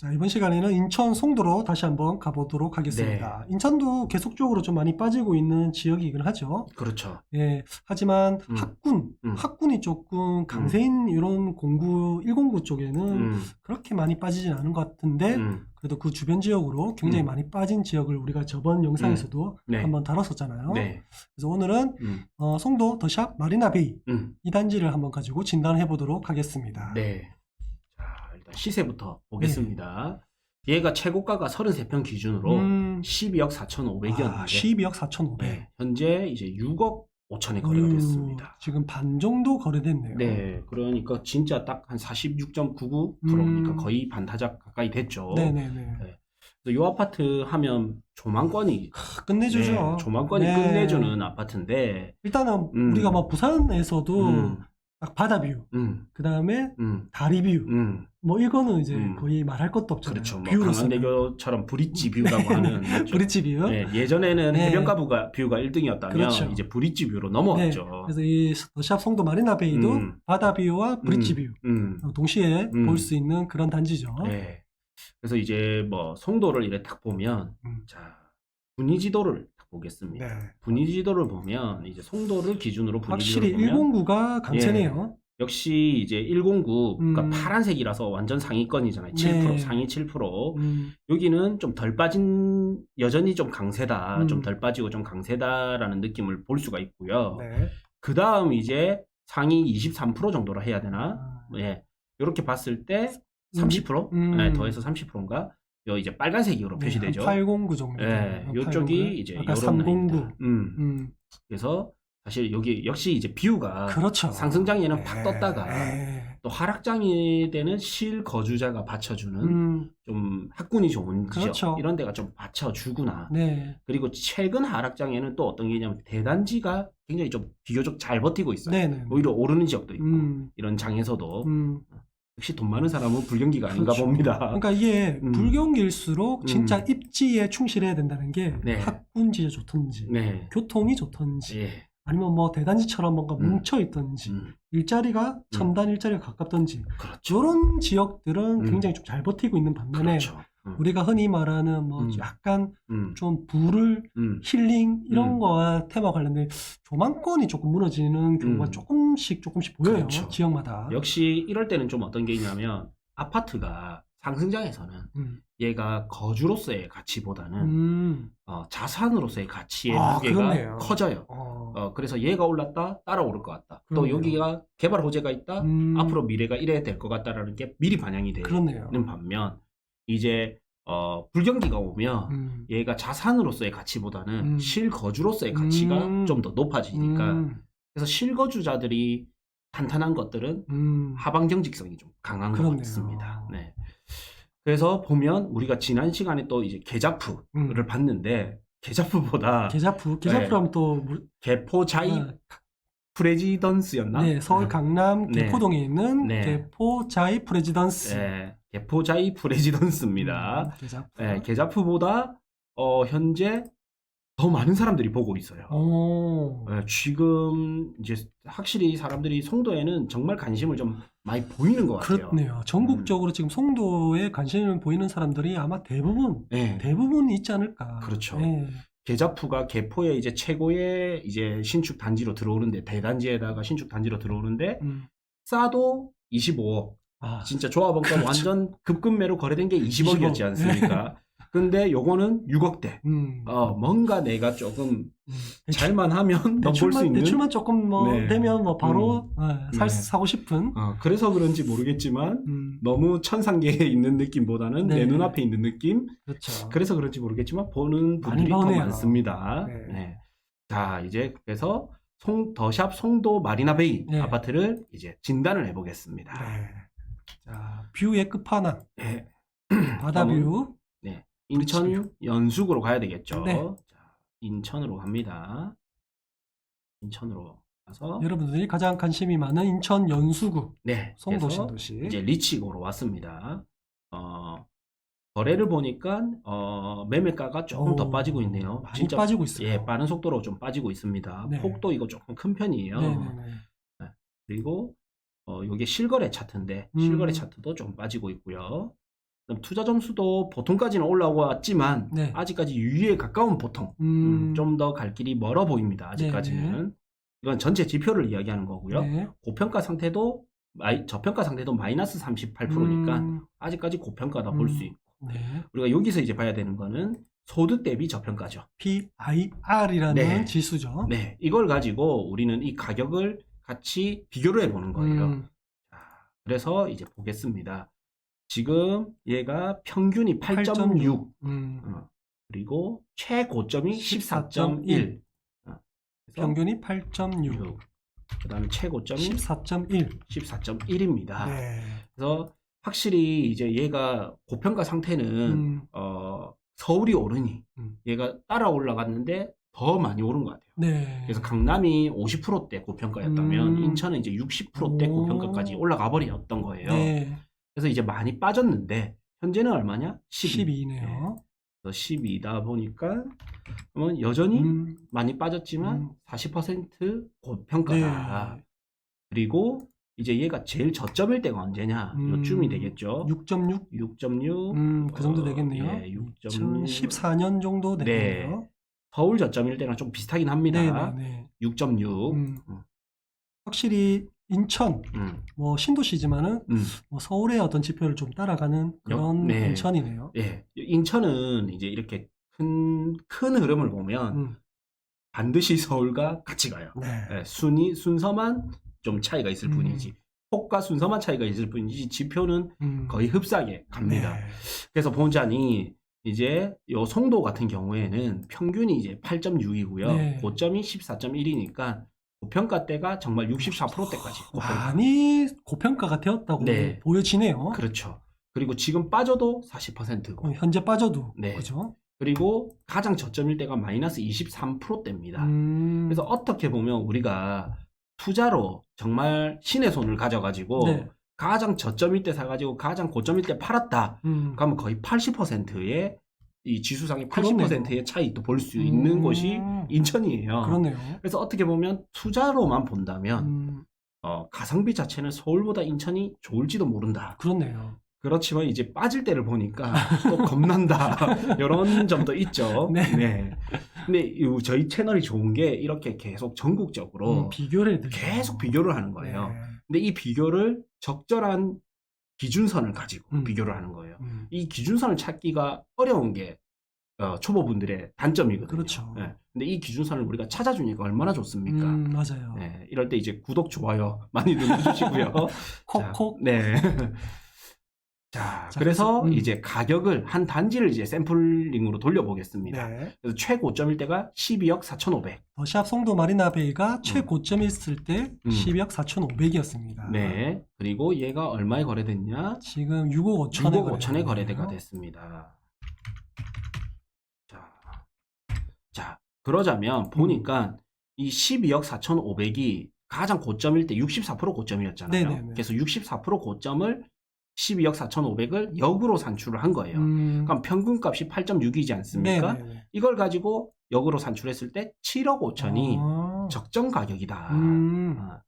자, 이번 시간에는 인천 송도로 다시 한번 가보도록 하겠습니다. 인천도 계속적으로 좀 많이 빠지고 있는 지역이긴 하죠. 그렇죠. 예, 하지만 음. 학군, 음. 학군이 조금 강세인 이런 공구 109 쪽에는 음, 그렇게 많이 빠지진 않은 것 같은데 음, 그래도 그 주변 지역으로 굉장히 음. 많이 빠진 지역을 우리가 저번 영상에서도 네. 한번 다뤘었잖아요. 네. 그래서 오늘은 음, 어, 송도 더샵 마리나베이 음, 이 단지를 한번 가지고 진단해 보도록 하겠습니다. 네. 시세부터 보겠습니다. 얘가 최고가가 33평 기준으로 네. 음, 12억 4,500이었는데 아, 12억 4,500. 네, 현재 이제 6억 5천에 거래가 어휴, 됐습니다. 지금 반 정도 거래됐네요. 네, 그러니까 진짜 딱 한 46.99%니까 음. 거의 반타작 가까이 됐죠. 네네네. 그래서 이 아파트 하면 조망권이 크, 끝내주죠. 네, 조망권이 네. 끝내주는 아파트인데, 일단은 음. 우리가 뭐 부산에서도 음, 딱 바다 뷰, 음, 그 다음에 음, 다리 뷰, 음, 뭐 이거는 이제 음. 거의 말할 것도 없잖아요. 그렇죠. 뭐 뷰로서는. 강원대교처럼 브릿지 뷰라고 네, 하는 네. 브릿지 뷰. 네, 예전에는 네. 해변가 뷰가, 뷰가 1등이었다면 그렇죠. 이제 브릿지 뷰로 네, 넘어왔죠. 그래서 이 더샵 송도 마리나 베이도 음. 바다 뷰와 브릿지 음, 뷰 음, 어, 동시에 음. 볼수 있는 그런 단지죠. 네. 그래서 이제 뭐 송도를 이렇게 딱 보면 음. 자 분위 지도를 딱 보겠습니다. 네. 분위 지도를 보면 이제 송도를 기준으로 분위 지도를 확실히 보면 109가 강세네요. 역시 이제 109 그러니까 음. 파란색이라서 완전 상위권이잖아요. 7% 네. 상위 7%. 음, 여기는 좀 덜 빠진 여전히 좀 강세다. 음. 좀덜 빠지고 좀 강세다라는 느낌을 볼 수가 있고요. 네. 그 다음 이제 상위 23% 정도로 해야 되나? 아, 예. 이렇게 봤을 때 30%? 음. 네, 더해서 30%인가? 요 이제 빨간색으로 네, 표시되죠. 809 정도. 예, 요쪽이 이제 요런 309. 라인이다. 음. 음, 그래서 사실 여기 역시 이제 뷰가 그렇죠. 상승장에는 팍 예, 떴다가 예. 또 하락장에 되는 실거주자가 받쳐주는 음, 좀 학군이 좋은 지역 그렇죠. 이런 데가 좀 받쳐주구나. 네. 그리고 최근 하락장에는 또 어떤 게 있냐면 대단지가 굉장히 좀 비교적 잘 버티고 있어요. 네네. 오히려 오르는 지역도 있고 음, 이런 장에서도 음, 역시 돈 많은 사람은 불경기가 아닌가 그렇죠. 봅니다. 그러니까 이게 음. 불경기일수록 진짜 음. 입지에 충실해야 된다는 게 네. 학군 지에 좋던지, 네. 교통이 좋던지, 예. 아니면 뭐 대단지처럼 뭔가 음. 뭉쳐 있던지, 음, 일자리가 첨단 일자리가 가깝던지 그렇죠. 이런 지역들은 음. 굉장히 좀 잘 버티고 있는 반면에 그렇죠. 음, 우리가 흔히 말하는 뭐 음. 약간 음, 좀 불을 음, 힐링 이런 음. 거와 테마 관련된 조망권이 조금 무너지는 경우가 음. 조금씩 조금씩 보여요 그렇죠. 지역마다. 역시 이럴 때는 좀 어떤 게 있냐면 아파트가 상승장에서는 음. 얘가 거주로서의 가치보다는 음. 어, 자산으로서의 가치의 아, 무게가 그렇네요. 커져요. 어. 어, 그래서 얘가 올랐다 따라 오를 것 같다. 또 그러네요. 여기가 개발 호재가 있다. 음. 앞으로 미래가 이래야 될 것 같다라는 게 미리 반영이 되는 그렇네요. 반면 이제 어, 불경기가 오면 음. 얘가 자산으로서의 가치보다는 음. 실거주로서의 가치가 음. 좀더 높아지니까 음. 그래서 실거주자들이 탄탄한 것들은 음. 하방 경직성이 좀 강한 것 그렇네요. 같습니다. 네. 그래서 보면 우리가 지난 시간에 또 이제 계좌프를 음. 봤는데 계좌프보다 계좌프 계좌프라면 또 물- 개포 자이 아, 프레지던스였나? 네, 서울 강남 네. 개포동에 있는 네. 개포 자이 프레지던스. 네, 개포 자이 프레지던스입니다. 음, 계좌프. 네, 계좌프보다 어, 현재 더 많은 사람들이 보고 있어요. 오. 네, 지금 이제 확실히 사람들이 송도에는 정말 관심을 좀 많이 보이는 것 같아요. 그렇네요. 전국적으로 지금 송도에 관심을 보이는 사람들이 아마 대부분 네. 대부분 있지 않을까. 그렇죠. 네. 계좌프가 개포의 이제 최고의 이제 신축 단지로 들어오는데 대단지에다가 신축 단지로 들어오는데 음. 싸도 25억. 아, 진짜 조합원가 그렇죠. 완전 급급매로 거래된 게 20억이었지 20억. 않습니까? 근데 요거는 6억대. 음. 어, 뭔가 내가 조금 음. 잘만 하면 넘볼 수 대출만, 있는 대출만 조금 뭐 네. 되면 뭐 바로 네, 살, 네. 사고 싶은. 어, 그래서 그런지 모르겠지만 음, 너무 천상계에 있는 느낌보다는 네. 내 눈앞에 있는 느낌? 그렇죠. 그래서 그런지 모르겠지만 보는 많이 분들이 더 보네요. 많습니다. 네. 네. 자, 이제 그래서 송, 더샵 송도 마리나베이 네. 아파트를 이제 진단을 해보겠습니다. 네. 자, 뷰의 끝판왕. 네. 바다 그러면 뷰. 네. 인천 연수구로 가야 되겠죠. 네. 자, 인천으로 갑니다. 인천으로 가서 여러분들이 가장 관심이 많은 인천 연수구 네. 송도 그래서 신도시. 이제 리치고로 왔습니다. 어, 거래를 보니까 어, 매매가가 조금 더 오, 빠지고 있네요. 많이 빠지고 있어요. 예, 빠른 속도로 좀 빠지고 있습니다. 네. 폭도 이거 조금 큰 편이에요. 네네네. 그리고 어, 이게 실거래 차트인데 음. 실거래 차트도 좀 빠지고 있고요. 투자 점수도 보통까지는 올라왔지만 네. 아직까지 유의에 가까운 보통. 음, 좀더 갈 길이 멀어 보입니다. 아직까지는. 이건 전체 지표를 이야기하는 거고요. 네. 고평가 상태도 저평가 상태도 마이너스 38%니까 음, 아직까지 고평가다 볼수 음. 있고 네. 우리가 여기서 이제 봐야 되는 거는 소득 대비 저평가죠. PIR이라는 네. 지수죠. 네, 이걸 가지고 우리는 이 가격을 같이 비교를 해보는 거예요. 음, 자, 그래서 이제 보겠습니다. 지금 얘가 평균이 8.6, 음, 어, 그리고 최고점이 14.1. 14.1. 어, 평균이 8.6, 그 그다음에 최고점이 14.1. 14.1입니다. 네. 그래서 확실히 이제 얘가 고평가 상태는 음, 어, 서울이 오르니 음. 얘가 따라 올라갔는데 더 많이 오른 것 같아요. 네. 그래서 강남이 50%대 고평가였다면 음. 인천은 이제 60%대 오. 고평가까지 올라가 버렸던 거예요. 네. 그래서 이제 많이 빠졌는데 현재는 얼마냐? 12. 12네요. 그래서 12다 보니까 그러면 여전히 음, 많이 빠졌지만 음. 40% 고평가다. 네. 그리고 이제 얘가 제일 저점일 때가 언제냐? 음, 요쯤이 되겠죠. 6.6. 6.6 음, 그 정도 어, 되겠네요. 예, 6.6. 2014년 정도 네. 되겠네요. 서울 저점일 때랑 좀 비슷하긴 합니다. 네, 네, 네. 6.6. 음, 음. 확실히 인천, 음, 뭐 신도시지만은 음. 뭐 서울의 어떤 지표를 좀 따라가는 그런 네. 인천이네요. 예. 인천은 이제 이렇게 큰, 큰 흐름을 보면 음, 반드시 서울과 같이 가요. 네. 예, 순위, 순서만 좀 차이가 있을 음. 뿐이지. 폭과 순서만 차이가 있을 뿐이지 지표는 음, 거의 흡사하게 갑니다. 네. 그래서 본자니 이제 요 송도 같은 경우에는 평균이 이제 8.6이고요. 네. 고점이 14.1이니까 고평가 때가 정말 64%대까지. 많이 고평가가 되었다고 네. 보여지네요. 그렇죠. 그리고 지금 빠져도 40%고. 어, 현재 빠져도 네. 그죠? 그리고 가장 저점일 때가 마이너스 23%대입니다. 음, 그래서 어떻게 보면 우리가 투자로 정말 신의 손을 가져가지고 네. 가장 저점일 때 사가지고 가장 고점일 때 팔았다. 음, 그러면 거의 80%의 이 지수상의 그러네요. 80%의 차이도 볼 수 있는 음, 곳이 인천이에요. 그렇네요. 그래서 어떻게 보면 투자로만 본다면 음, 어, 가성비 자체는 서울보다 인천이 좋을지도 모른다. 그렇네요. 그렇지만 이제 빠질 때를 보니까 또 겁난다. 이런 점도 있죠. 네. 근데 이 저희 채널이 좋은 게 이렇게 계속 전국적으로 음, 비교를 해드리죠. 계속 비교를 하는 거예요. 네. 근데 이 비교를 적절한 기준선을 가지고 음. 비교를 하는 거예요. 음, 이 기준선을 찾기가 어려운 게 어, 초보분들의 단점이거든요. 그렇죠. 예. 근데 이 기준선을 우리가 찾아주니까 얼마나 좋습니까? 음, 맞아요. 예, 이럴 때 이제 구독, 좋아요 많이 눌러주시고요. 콕콕. 자, 네. 자, 자, 그래서 음. 이제 가격을 한 단지를 이제 샘플링으로 돌려보겠습니다. 네. 그래서 최고점일 때가 12억 4,500. 더샵 송도 마리나 베이가 최고점이었을 때 음. 12억 4,500이었습니다. 네. 그리고 얘가 얼마에 거래됐냐? 지금 6억 5천에 6억 5천에 거래대가 됐습니다. 자, 자 그러자면 보니까 이 12억 4,500이 가장 고점일 때 64% 고점이었잖아요. 네네네. 그래서 64% 고점을 12억 4,500을 역으로 산출을 한 거예요. 음, 그럼 평균값이 8.6이지 않습니까? 네네네. 이걸 가지고 역으로 산출했을 때 7억 5천이 아, 적정 가격이다. 음, 아.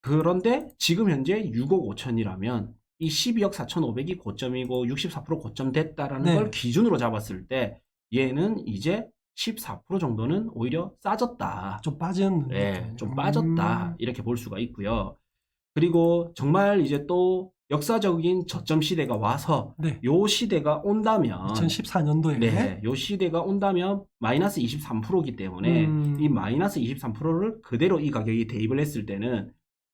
그런데 지금 현재 6억 5천이라면 이 12억 4,500이 고점이고 64% 고점 됐다라는 네. 걸 기준으로 잡았을 때 얘는 이제 14% 정도는 오히려 싸졌다. 좀 빠진 네. 좀 빠졌다. 음, 이렇게 볼 수가 있고요. 그리고 정말 이제 또 역사적인 저점 시대가 와서 네. 요 시대가 온다면 2014년도에 네, 요 시대가 온다면 마이너스 23%이기 때문에 음, 이 마이너스 23%를 그대로 이 가격이 대입을 했을 때는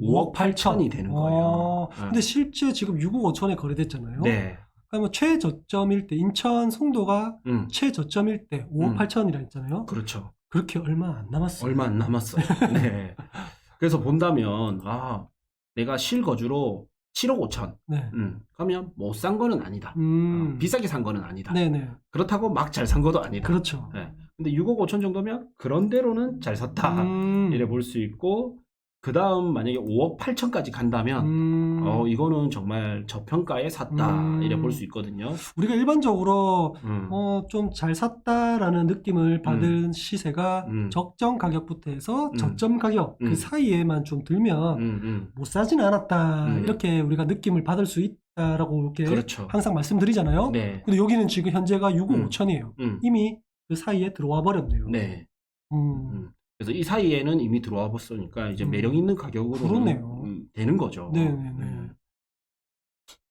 5억 5억 8천이 되는 거예요. 어, 네. 근데 실제 지금 6억 5천에 거래됐잖아요. 네. 그러면 최저점일 때 인천 송도가 음, 최저점일 때 5억 음. 8천이라 했잖아요. 그렇죠. 그렇게 얼마 안 남았어요. 얼마 안 남았어요. 네. 그래서 본다면 아, 내가 실거주로 7억 5천. 네. 음, 그러면 못 산 거는 아니다. 음, 어, 비싸게 산 거는 아니다. 네네. 그렇다고 막 잘 산 것도 아니다. 그렇죠. 네. 근데 6억 5천 정도면 그런 대로는 잘 샀다. 음, 이래 볼 수 있고 그 다음 만약에 5억 8천까지 간다면 음, 어 이거는 정말 저평가에 샀다 음. 이래 볼 수 있거든요. 우리가 일반적으로 음. 어, 좀 잘 샀다라는 느낌을 받은 시세가 음. 적정 가격부터 해서 음. 저점 가격 음. 그 사이에만 좀 들면 음, 음. 못 사지는 않았다 음. 이렇게 우리가 느낌을 받을 수 있, 있다라고 이렇게 그렇죠. 항상 말씀드리잖아요. 네. 근데 여기는 지금 현재가 6억 음. 5천이에요. 음. 이미 그 사이에 들어와 버렸네요. 네. 음. 음. 그래서 이 사이에는 이미 들어와 봤으니까 이제 음. 매력 있는 가격으로 그러네요. 되는 거죠. 네네네. 음.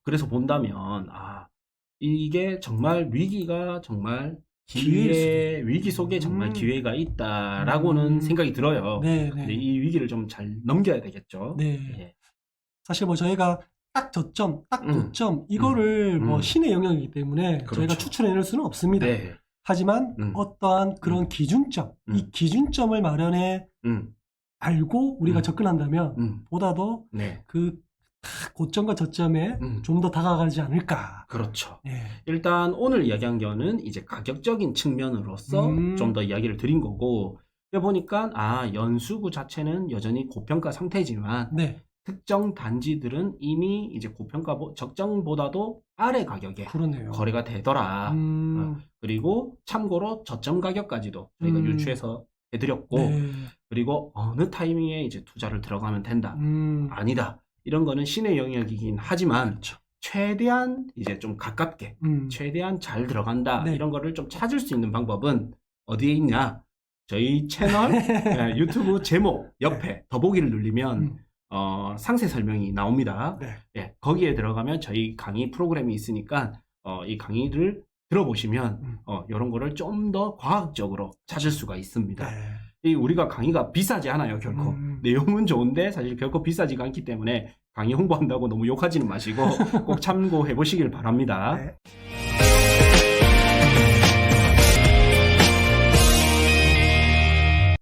그래서 본다면 아 이게 정말 위기가 정말 기회 위기 속에 정말 음. 기회가 있다라고는 음. 생각이 들어요. 네, 네. 이 위기를 좀 잘 넘겨야 되겠죠. 네. 예. 사실 뭐 저희가 딱 저점, 딱 음. 도점 이거를 음. 뭐 음. 신의 영역이기 때문에 그렇죠. 저희가 추천해낼 수는 없습니다. 네. 하지만 음. 어떠한 그런 음. 기준점, 음. 이 기준점을 마련해 음. 알고 우리가 음. 접근한다면 음. 보다 더 네. 그딱 고점과 저점에 음. 좀 더 다가가지 않을까. 그렇죠. 예. 일단 오늘 이야기한 거는 이제 가격적인 측면으로서 음. 좀더 이야기를 드린 거고 보니까 아 연수구 자체는 여전히 고평가 상태지만 네, 특정 단지들은 이미 이제 고평가 보- 적정보다도 아래 가격에 그러네요. 거래가 되더라. 음, 그리고 참고로 저점 가격까지도 저희가 음. 유추해서 해드렸고 네. 그리고 어느 타이밍에 이제 투자를 들어가면 된다. 음, 아니다. 이런 거는 신의 영역이긴 하지만 그렇죠. 최대한 이제 좀 가깝게 음, 최대한 잘 들어간다 네. 이런 거를 좀 찾을 수 있는 방법은 어디에 있냐? 저희 채널 예, 유튜브 제목 옆에 더보기를 누르면 음, 어, 상세 설명이 나옵니다. 네. 예, 거기에 들어가면 저희 강의 프로그램이 있으니까 어, 이 강의를 들어보시면 음. 어, 이런 거를 좀 더 과학적으로 찾을 수가 있습니다. 네. 이 우리가 강의가 비싸지 않아요 결코 음. 내용은 좋은데 사실 결코 비싸지가 않기 때문에 강의 홍보한다고 너무 욕하지는 마시고 꼭 참고해 보시길 바랍니다. 네.